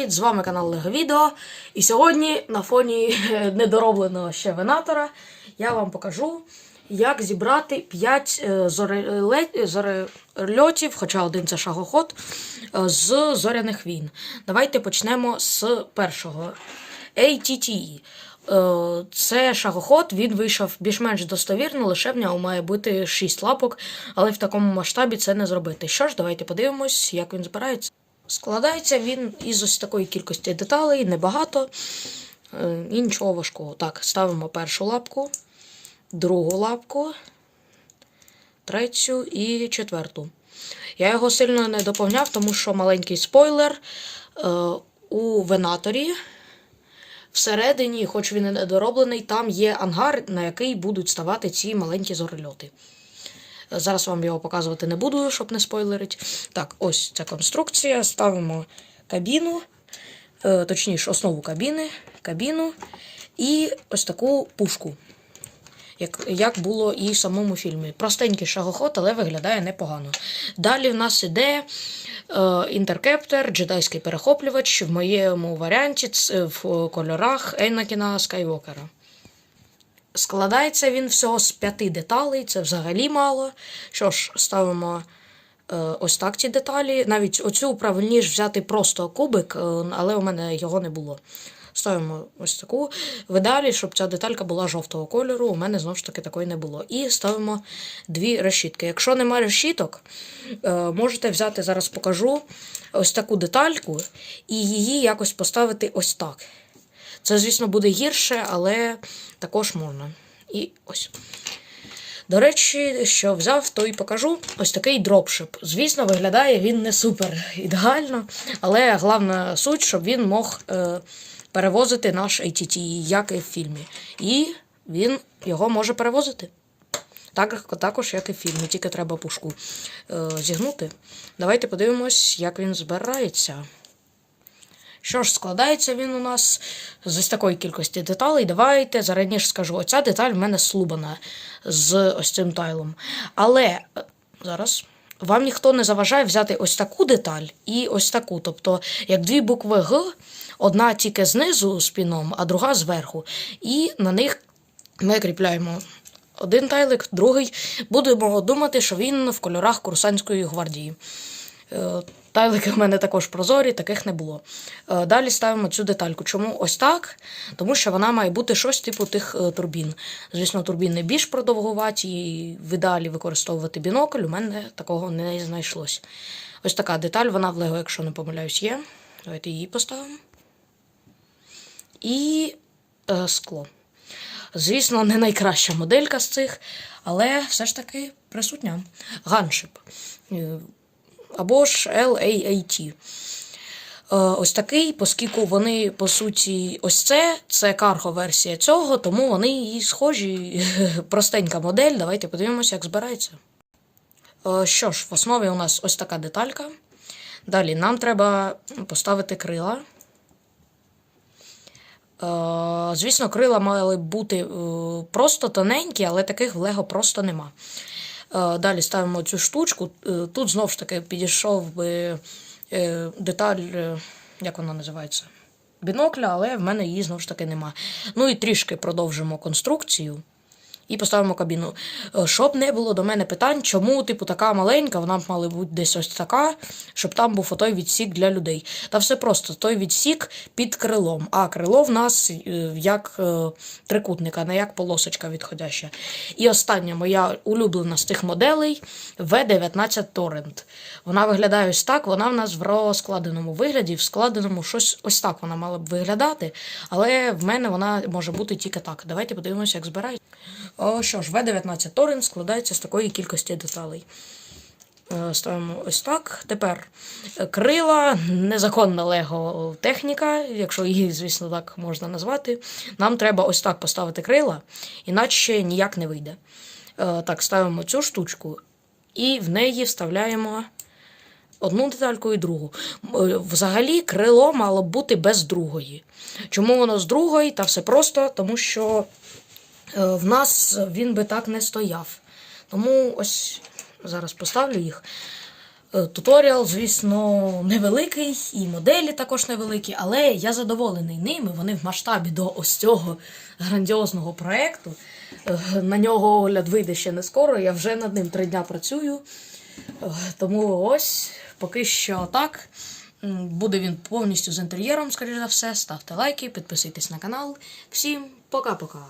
привіт! З вами канал Лего Відео. І сьогодні на фоні е, недоробленого ще венатора я вам покажу, як зібрати 5 зорельотів, хоча один це шагоход, е, з зоряних війн. Давайте почнемо з першого. ATT. Е, Це шагоход, він вийшов більш-менш достовірно, лише в нього має бути 6 лапок, але в такому масштабі це не зробити. Що ж, давайте подивимось, як він збирається. Складається він із ось такої кількості деталей, небагато е, і нічого важкого. Так, ставимо першу лапку, другу лапку, третю і четверту. Я його сильно не доповняв, тому що маленький спойлер е, у венаторі. Всередині, хоч він і недороблений, там є ангар, на який будуть ставати ці маленькі зорельоти. Зараз вам його показувати не буду, щоб не спойлерити. Так, ось ця конструкція. Ставимо кабіну, е, точніше, основу кабіни, кабіну і ось таку пушку. Як, як було і в самому фільмі. Простенький шагоход, але виглядає непогано. Далі в нас іде е, інтеркептер, джедайський перехоплювач. В моєму варіанті в кольорах Енакіна Скайвокера. Складається він всього з п'яти деталей, це взагалі мало. Що ж, ставимо е, ось так ці деталі. Навіть оцю правильніше взяти просто кубик, е, але у мене його не було. Ставимо ось таку. В щоб ця деталька була жовтого кольору, у мене знову ж таки такої не було. І ставимо дві решітки. Якщо немає решіток, е, можете взяти, зараз покажу ось таку детальку і її якось поставити ось так. Це, звісно, буде гірше, але також можна. І ось. До речі, що взяв, то і покажу. Ось такий дропшип. Звісно, виглядає він не супер ідеально, але головна суть, щоб він мог е, перевозити наш ATT, як і в фільмі. І він його може перевозити. Так, також, як і в фільмі, тільки треба пушку е, зігнути. Давайте подивимось, як він збирається. Що ж, складається він у нас з ось такої кількості деталей. Давайте зараніше скажу, оця деталь в мене слубана з ось цим тайлом. Але е, зараз вам ніхто не заважає взяти ось таку деталь і ось таку. Тобто, як дві букви Г, одна тільки знизу з піном, а друга зверху. І на них ми кріпляємо один тайлик, другий. Будемо думати, що він в кольорах Курсантської гвардії. Е, Тайлики в мене також прозорі, таких не було. Е, Далі ставимо цю детальку. Чому ось так? Тому що вона має бути щось типу тих е, турбін. Звісно, турбіни більш продовгуваті, і в ідеалі використовувати бінокль. У мене такого не знайшлось. Ось така деталь, вона в Лего, якщо не помиляюсь, є. Давайте її поставимо. І е, скло. Звісно, не найкраща моделька з цих, але все ж таки присутня. Ганшип. Або ж LAAT. Е, Ось такий, оскільки вони, по суті, ось це, це карго-версія цього, тому вони і схожі. Простенька модель. Давайте подивимося, як збирається. Е, Що ж, в основі у нас ось така деталька. Далі нам треба поставити крила. Е, Звісно, крила мали бути е, просто тоненькі, але таких в Лего просто нема. Е, Далі ставимо цю штучку. Е, Тут знову ж таки підійшов би е, деталь, як вона називається? Бінокля, але в мене її знову ж таки нема. Ну і трішки продовжимо конструкцію. І поставимо кабіну. Е, Щоб не було до мене питань, чому, типу, така маленька, вона б мала бути десь ось така, щоб там був отой відсік для людей. Та все просто, той відсік під крилом. А крило в нас е, як е, трикутник, а не як полосочка відходяща. І остання моя улюблена з тих моделей V19 Torrent. Вона виглядає ось так, вона в нас в розкладеному вигляді, в складеному щось ось так вона мала б виглядати, але в мене вона може бути тільки так. Давайте подивимося, як збирається. Що ж, V19 Torrent складається з такої кількості деталей. Е, Ставимо ось так. Тепер е, крила, незаконна лего техніка, якщо її, звісно, так можна назвати. Нам треба ось так поставити крила, іначе ніяк не вийде. Е, Так, ставимо цю штучку і в неї вставляємо одну детальку і другу. Взагалі, крило мало б бути без другої. Чому воно з другої? Та все просто, тому що в нас він би так не стояв. Тому ось зараз поставлю їх. Е, Туторіал, звісно, невеликий, і моделі також невеликі, але я задоволений ними. Вони в масштабі до ось цього грандіозного проєкту. Е, На нього огляд вийде ще не скоро, я вже над ним три дня працюю. Е, Тому ось поки що так. Буде він повністю з інтер'єром, скоріш за все. Ставте лайки, підписуйтесь на канал. Всім пока-пока.